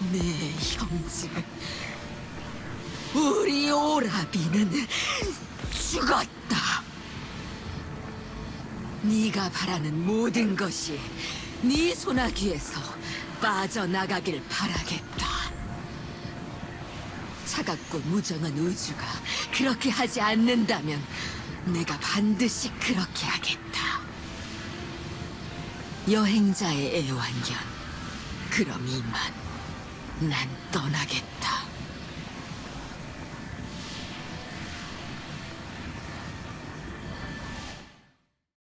형제, 우리 오라비는 죽었다. 네가 바라는 모든 것이 네 소나기에서 빠져나가길 바라겠다. 차갑고 무정한 우주가 그렇게 하지 않는다면 내가 반드시 그렇게 하겠다. 여행자의 애완견. 그럼 이만 난 떠나겠다.